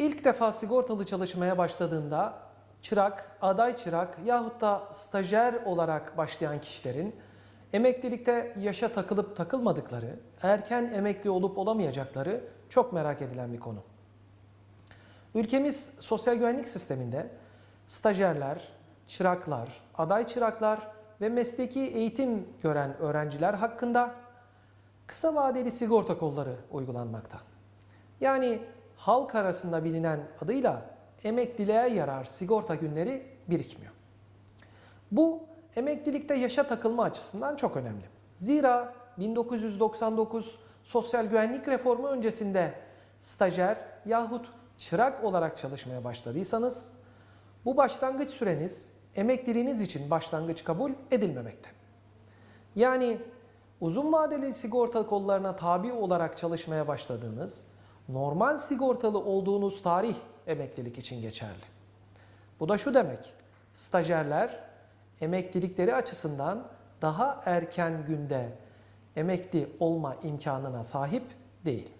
İlk defa sigortalı çalışmaya başladığında çırak, aday çırak yahut da stajyer olarak başlayan kişilerin emeklilikte yaşa takılıp takılmadıkları, erken emekli olup olamayacakları çok merak edilen bir konu. Ülkemiz sosyal güvenlik sisteminde stajyerler, çıraklar, aday çıraklar ve mesleki eğitim gören öğrenciler hakkında kısa vadeli sigorta kolları uygulanmakta. Yani halk arasında bilinen adıyla emekliliğe yarar sigorta günleri birikmiyor. Bu emeklilikte yaşa takılma açısından çok önemli. Zira 1999 sosyal güvenlik reformu öncesinde stajyer yahut çırak olarak çalışmaya başladıysanız bu başlangıç süreniz emekliliğiniz için başlangıç kabul edilmemekte. Yani uzun vadeli sigorta kollarına tabi olarak çalışmaya başladığınız, normal sigortalı olduğunuz tarih emeklilik için geçerli. Bu da şu demek, stajyerler emeklilikleri açısından daha erken günde emekli olma imkanına sahip değil.